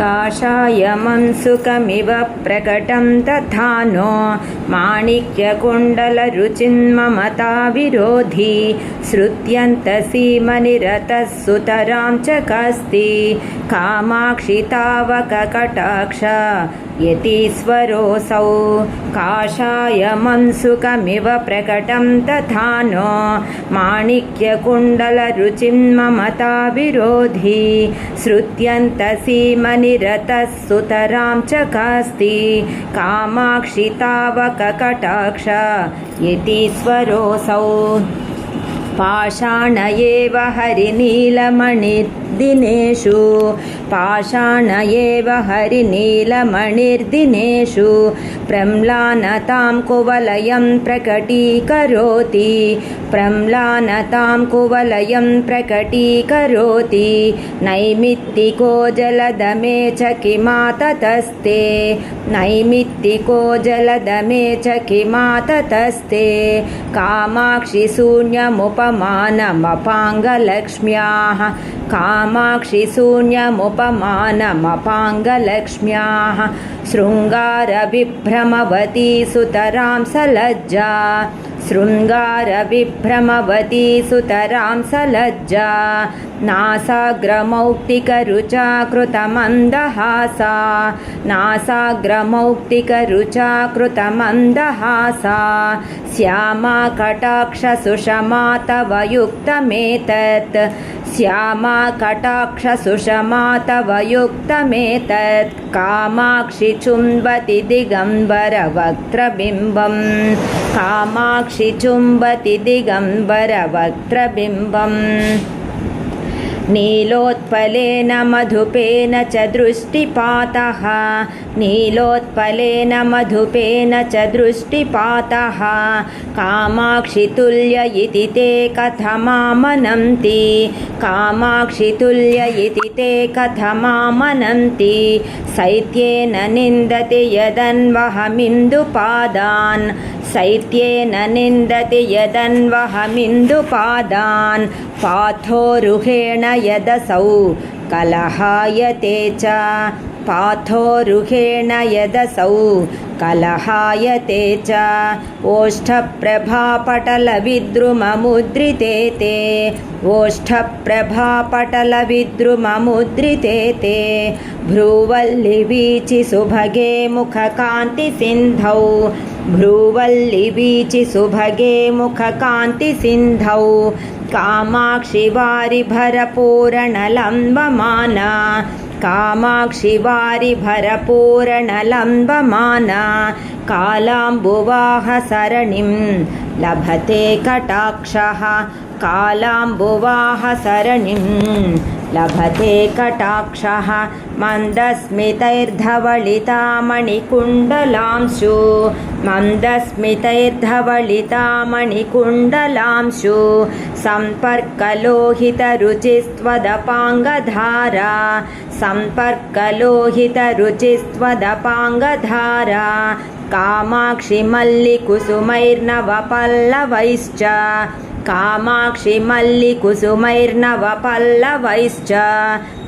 काषायमं सुखमिव प्रकटं तथा नो माणिक्यकुण्डलरुचिन्ममता विरोधी श्रुत्यन्तसीमनिरतः सुतरां च कास्ति कामाक्षि तावककटाक्ष यतीश्वरोऽसौ काषायमं सुखमिव प्रकटं तथा नो माणिक्यकुण्डलरुचिं ममता विरोधी श्रुत्यन्तसीमनिरतः सुतरां च कास्ति कामाक्षि तावककटाक्ष यतीश्वरोऽसौ पाषाण एव हरिनीलमणिर्दिनेषु पाषाण एव हरिनीलमणिर्दिनेषु। प्रम्लानतां कुवलयं प्रकटीकरोति। प्रम्लानतां कुवलयं प्रकटीकरोति। नैमित्तिको जलदमे च किमाततस्ते। नैमित्तिको जलदमे च किमाततस्ते। कामाक्षि शून्यमुपमानमपाङ्गलक्ष्म्याः कामाक्षि शून्यमुपमानमपाङ्गलक्ष्म्याः शृङ्गारविभ्रमवती सुतरां सलज्जा। शृङ्गारविभ्रमवती सुतरां सलज्जा नासाग्रमौक्तिकरुचा कृतमन्दहासा नासाग्रमौक्तिकरुचा कृतमन्दहासा श्यामा कटाक्षसुषमा तव युक्तमेतत् श्यामा कटाक्षसुषमा तव युक्तमेतत् कामाक्षि चुम्बति दिगम्बरवक्त्रबिम्बं कामाक्षि चुम्बति दिगम्बरवक्त्रबिम्बम् नीलोत्पलेन मधुपेन च दृष्टिपातः नीलोत्पलेन मधुपेन च दृष्टिपातः कामाक्षितुल्य इति ते कथमामनन्ति कामाक्षितुल्य इति ते कथमामनन्ति शैत्येन निन्दति यदन्वहमिन्दुपादान् शैत्येन निन्दति यदन्वहमिन्दुपादान् पाथोरुहेण यदसौ कलहायते च पाथोरुहेण यदसौ कलहायते च ओष्ठप्रभापटलविद्रुममुद्रिते ते ओष्ठप्रभापटलविद्रुममुद्रिते ते भ्रूवल्लिवीचि सुभगे मुखकान्तिसिन्धौ भ्रूवल्लिवीचि सुभगे मुखकान्तिसिन्धौ कामाक्षि वारिभरपूरणलम्बमाना कामाक्षि वारिभरपूरणलम्बमाना कालाम्बुवाहसरणिं लभते कटाक्षः कालाम्बुवाहसरणिं लभते कटाक्षः मन्दस्मितैर्धवलितामणिकुण्डलांशु। मन्दस्मितैर्धवलितामणिकुण्डलांशु। सम्पर्कलोहितरुचिस्त्वदपाङ्गधारा। सम्पर्कलोहितरुचिस्त्वदपाङ्गधारा। कामाक्षि मल्लिकुसुमैर्नवपल्लवैश्च కామాక్షి మల్లి కుసుమైర్నవ పల్లవైశ్చ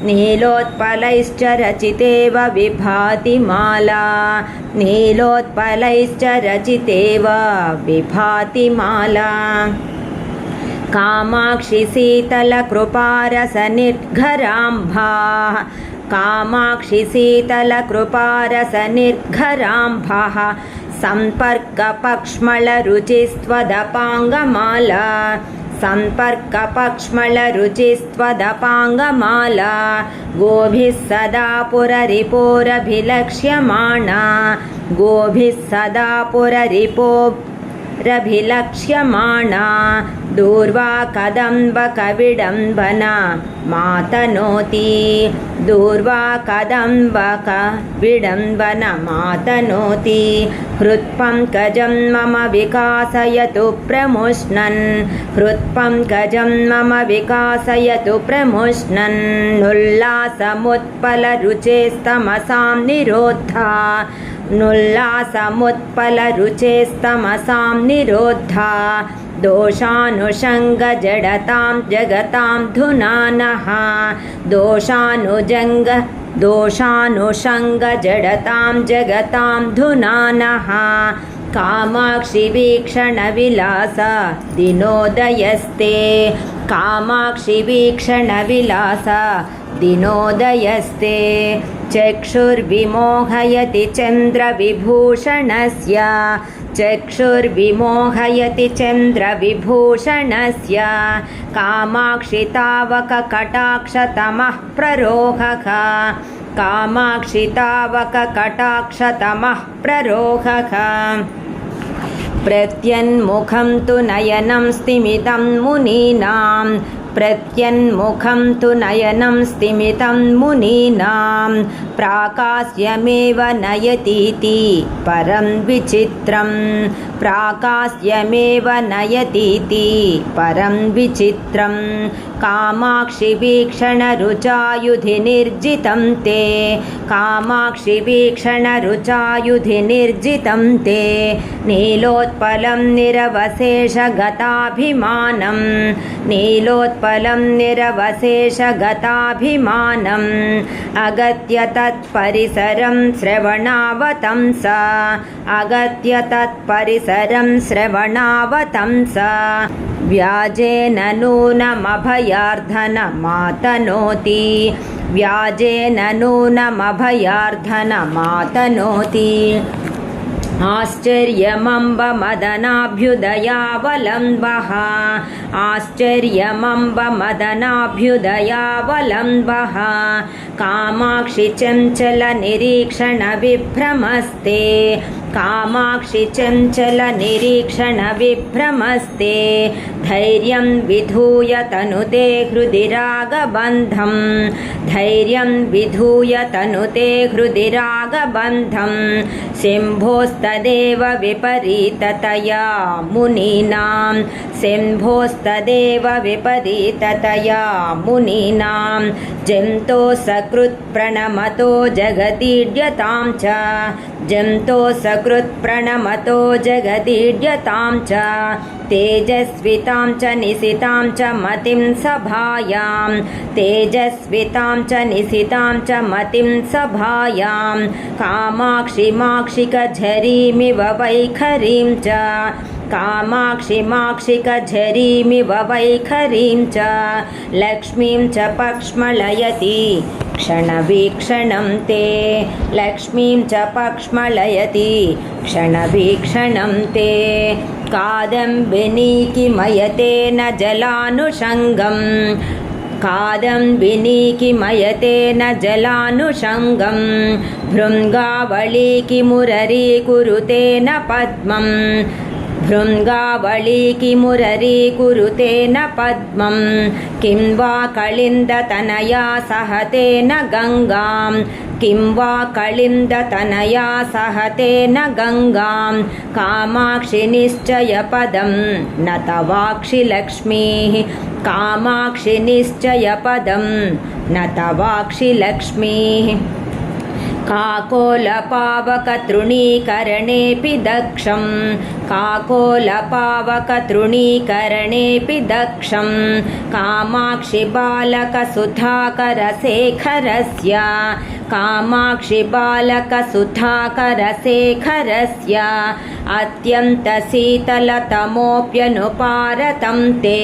నీలోత్పలైశ్చ రచితేవ విభాతి మాలా నీలోత్పలైశ్చ రచితేవ విభాతి మాలా కామాక్షి శీతలకృపారస నిర్ఘరాంభా కామాక్షి శీతలకృపారస నిర్ఘరాంభ सम्पर्कपक्ष्मलरुचिस्त्वदपाङ्गमाला सम्पर्कपक्ष्मलरुचिस्त्वदपाङ्गमाला गोभिः सदा पुररिपोरभिलक्ष्यमाणा गोभिः सदा पुररिपोरभिलक्ष्यमाणा दूर्वा कदम्बकविडम्बना मातनोति दूर्वा कदम्बकविडम्बन मातनोति हृत्पङ्कजं मम विकासयतु प्रमुष्णन् हृत्पङ्कजं मम विकासयतु प्रमुष्णन्नुल्लासमुत्पलरुचेस्तमसां निरोद्धा नुल्लासमुत्पलरुचेस्तमसां निरोद्धा दोषानुषङ्गजडतां जगतां धुनानः दोषानुजङ्ग दोषानुषङ्गजडतां जगतां धुनानः। कामाक्षि वीक्षणविलास दिनोदयस्ते। कामाक्षि वीक्षणविलास दिनोदयस्ते चक्षुर्विमोहयति चन्द्रविभूषणस्य चक्षुर्विमोहयति चन्द्रविभूषणस्य कामाक्षि तावककटाक्षतमः प्ररोहः कामाक्षि तावककटाक्षतमः प्ररोहः। प्रत्यन्मुखं तु नयनं स्तिमितं मुनीनां प्रत्यन्मुखं तु नयनं स्तिमितं मुनीनां प्राकास्यमेव नयतीति परं विचित्रं प्राकास्यमेव नयतीति परं विचित्रं कामाक्षि वीक्षणरुचायुधि निर्जितं ते। कामाक्षि वीक्षणरुचायुधि निर्जितं ते। नीलोत्पलं निरवशेषगताभिमानं। नीलोत्पलं निरवशेषगताभिमानम् अगत्य तत्परिसरं श्रवणावतंस अगत्य तत्परिसरं श्रवणावतंस व्याजेन नूनमभयार्धनमातनोति व्याजेन नूनमभयार्धनमातनोति। आश्चर्यमम्बमदनाभ्युदयावलम्बः। आश्चर्यमम्बमदनाभ्युदयावलम्बः। कामाक्षि चञ्चलनिरीक्षणविभ्रमस्ते कामाक्षि चञ्चलनिरीक्षणविभ्रमस्ते धैर्यं विधूय तनुते हृदि रागबन्धं धैर्यं विधूय तनुते हृदि रागबन्धं सिंहोस्तदेव विपरीततया मुनीनां सिंहोस्तदेव विपरीततया मुनीनां जन्तो सकृत्प्रणमतो जगतीड्यतां च जन्तो सकृत्प्रणमतो जगदीड्यतां च तेजस्वितां च निशितां च मतिं सभायां तेजस्वितां च निशितां च मतिं सभायां कामाक्षिमाक्षिकझरीमिव वैखरीं च कामाक्षिमाक्षिकझरीमिव वैखरीं च लक्ष्मीं च पक्ष्मलयति क्षणवीक्षणं ते लक्ष्मीं च पक्ष्मलयति क्षणवीक्षणं ते कादम्बिनीकिमयतेन जलानुषङ्गम् कादम्बिनीकिमयतेन जलानुषङ्गं भृङ्गावळीकिमुररीकुरुतेन पद्मम् भृङ्गावळीकिमुररीकुरुतेन पद्मं किं वा कलिन्दतनया सहतेन गङ्गां किं वा कलिन्दतनया सहतेन गङ्गां कामाक्षि निश्चयपदं न तवाक्षि लक्ष्मीः कामाक्षि निश्चयपदं न तवाक्षि लक्ष्मीः काकोलपावकतृणीकरणेऽपि दक्षं काकोलपावकतृणीकरणेऽपि दक्षं कामाक्षि बालकसुधाकरशेखरस्य कामाक्षि बालकसुधाकरशेखरस्य अत्यन्तशीतलतमोऽप्यनुपारतं ते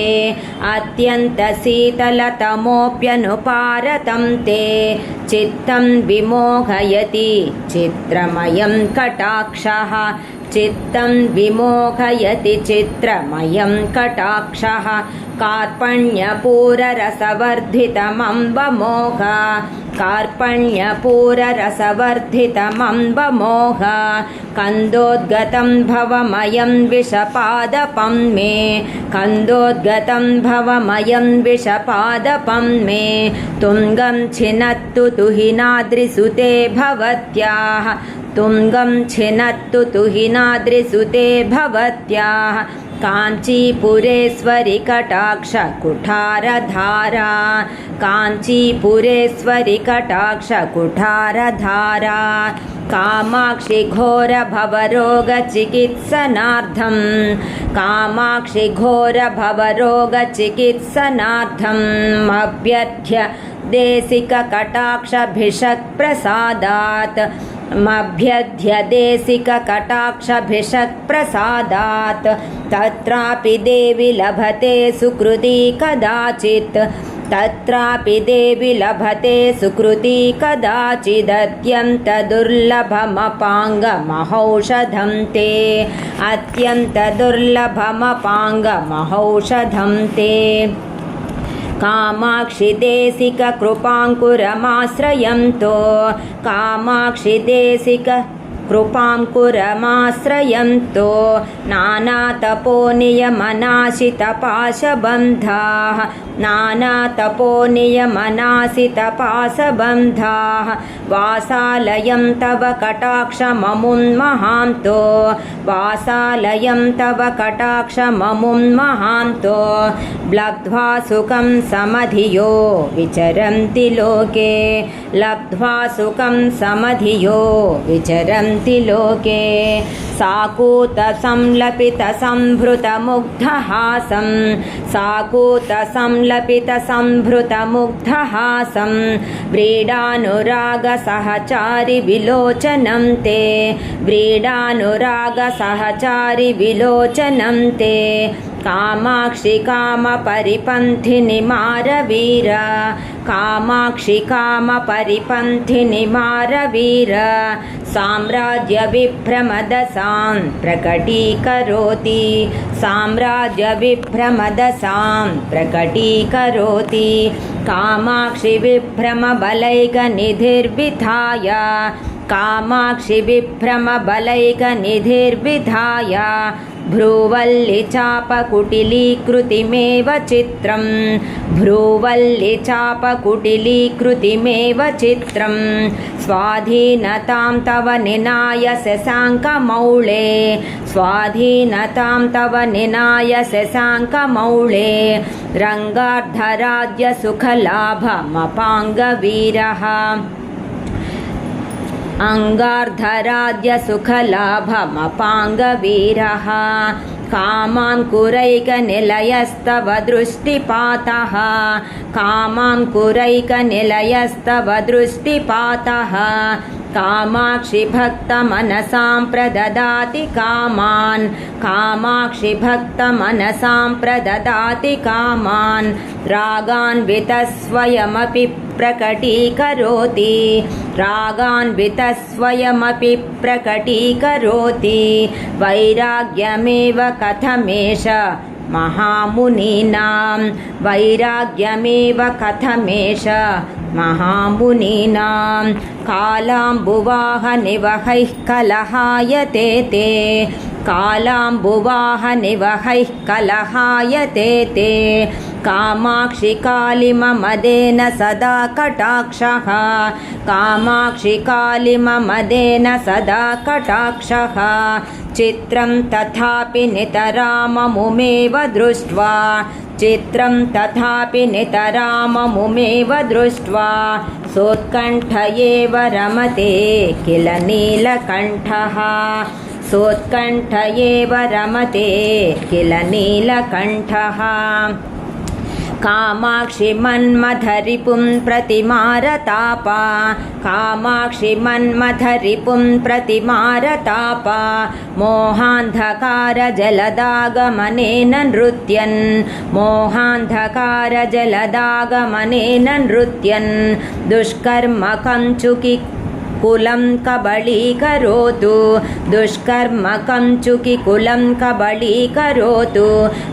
अत्यन्तशीतलतमोऽप्यनुपारतं ते। चित्तं विमोहयति चित्रमयं कटाक्षः चित्तं विमोहयति चित्रमयं कटाक्षः कार्पण्यपूररसवर्धितमम्बमोह कार्पण्यपूररसवर्धितमम्बमोह कन्दोद्गतं भवमयं विषपादपं मे। कन्दोद्गतं भवमयं विषपादपं मे। तुङ्गं छिनत्तु तुहिनाद्रिसुते भवत्याः। तुङ्गं छिनत्तु तुहिनाद्रिसुते भवत्याः काञ्चीपुरेश्वरि कटाक्ष कुठारधारा काञ्चीपुरेश्वरि कटाक्ष कुठारधारा कामाक्षि घोरभवरोगचिकित्सनार्थं कामाक्षि घोरभवरोगचिकित्सनार्थम् अभ्यर्थ्य देशिककटाक्षभिषक्प्रसादात् मभ्यध्य देशिककटाक्षभिषक्प्रसादात् तत्रापि देवि लभते सुकृती कदाचित् तत्रापि देवि लभते सुकृती कदाचिदत्यन्तदुर्लभमपाङ्गमहौषधं ते अत्यन्तदुर्लभमपाङ्गमहौषधं ते కామాక్షి దేశిక కృపాంకురమాశ్రయంతో. కామాక్షి देशिक कृपाङ्कुरमाश्रयन्तो नानातपोनियमनाशितपाशबन्धाः नानातपोनियमनाशितपाशबन्धाः वासालयं तव कटाक्षममुन्महान्तो वासालयं तव कटाक्षममुन्महान्तो लब्ध्वा सुखं समधियो विचरन्ति लोके लब्ध्वा सुखं समधियो विचरन्ति लोके साकूतसंलपितसम्भृतमुग्धहासं साकूतसंलपितसम्भृतमुग्धहासं व्रीडानुरागसहचारि विलोचनं ते। व्रीडानुरागसहचारि विलोचनं ते। కామాక్షి కామ పరిపంథిని మారవీర. కామాక్షి కామ పరిపంథిని మారవీర. సామ్రాజ్య విభ్రమదశాన్ ప్రకటీకరోతి. సామ్రాజ్య విభ్రమదశాన్ ప్రకటీకరోతి. కామాక్షి విభ్రమబలైక నిధిర్విధాయ. కామాక్షి విభ్రమబలైక నిధిర్విధాయ. भ्रूवल्लिचापकुटिलीकृतिमेव चित्रं भ्रूवल्लिचापकुटिलीकृतिमेव चित्रं स्वाधीनतां तव निनाय शशाङ्कमौळे। स्वाधीनतां तव निनाय शशाङ्कमौळे। रङ्गार्धराज्यसुखलाभमपाङ्गवीरः अङ्गार्धराज्यसुखलाभमपाङ्गवीरः कामाङ्कुरैकनिलयस्तव दृष्टिपातः कामाङ्कुरैकनिलयस्तव दृष्टिपातः कामाक्षि भक्तमनसां प्रददाति कामान्। कामाक्षि भक्तमनसां प्रददाति कामान्। रागान्वितस्वयमपि प्रकटीकरोति। रागान्वितस्वयमपि प्रकटीकरोति। वैराग्यमेव कथमेष महामुनीनां। वैराग्यमेव कथमेष महामुनीनां कालाम्बुवाहनिवहैः कलहायते ते। कालाम्बुवाहनिवहैः कलहायते ते। कामाक्षि कालिममदेन सदा कटाक्षः। कामाक्षि कालिममदेन सदा कटाक्षः। चित्रं तथापि नितराममुमेव दृष्ट्वा चित्रं तथापि नितराममुमेव दृष्ट्वा सोत्कण्ठ एव रमते किल नीलकण्ठः। सोत्कण्ठ एव रमते किल नीलकण्ठः कामाक्षि मन्मथरिपुं प्रतिमारतापा। कामाक्षि मन्मथरिपुं प्रतिमारतापा। मोहान्धकारजलदागमनेन नृत्यन्। मोहान्धकारजलदागमनेन नृत्यन् కులం కబళీకరోతు దుష్కర్మకం చుకి కులం కబళీకరోతు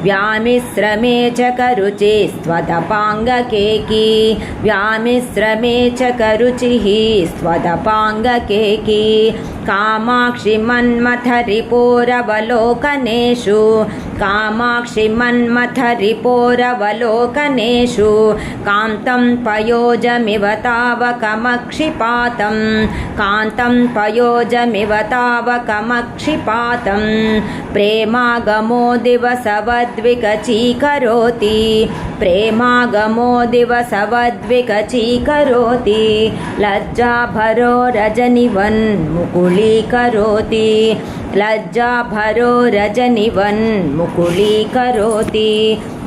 వ్యామిశ్రమే చ కరుచి స్వతపాంగకేకి వ్యామిశ్రమే చ కరుచి స్వతపాంగకేకి కామాక్షి మన్మథరిపోరవలోకనేషు कामाक्षि कामाक्षि मन्मथरिपोरवलोकनेषु कान्तं पयोजमिव तावकमक्षिपातं, कान्तं पयोजमिव तावकमक्षिपातं। प्रेमागमो दिवसवद्विकचीकरोति प्रेमागमो दिवसवद्विकचीकरोति लज्जाभरो रजनिवन्मुकुलीकरोति लज्जाभरो रजनिवन्मुकुलीकरोति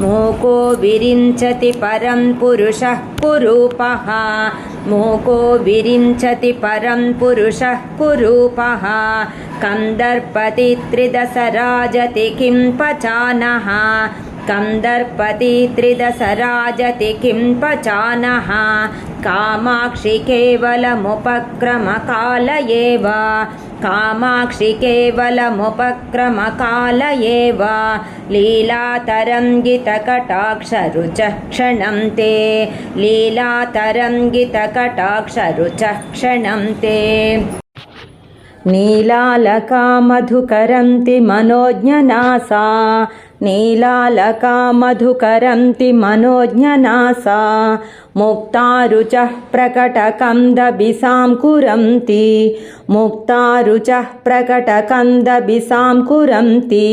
मूको विरिञ्चति परं पुरुषः कुरूपः, मूको विरिञ्चति परं पुरुषः कुरूपः, कन्दर्पति त्रिदशराजति किं पचानः कन्दर्पति त्रिदशराजति किं पचानः कामाक्षि केवलमुपक्रमकाल एव कामाक्षि केवलमुपक्रमकाल एव लीलातरङ्गितकटाक्षरुचः क्षणं ते। लीलातरङ्गितकटाक्षरुचः क्षणं ते। नीलालका मधुकरन्ति मनोज्ञनासा నీలాలకా మధుకరంతి మనోజ్ఞనాసా ముక్తారుచః ప్రకటకందభిసాం కురంతి ముక్తారుచः ప్రకటకందభిసాం కురంతి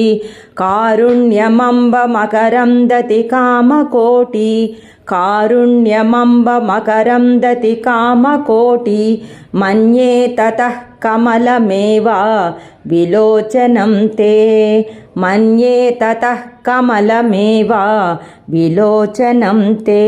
కారుణ్యమంబ మకరందతి కామకోటి कारुण्यमम्बमकरन्दति कामकोटि मन्ये ततः कमलमेव विलोचनं ते मन्ये ततः कमलमेव विलोचनं ते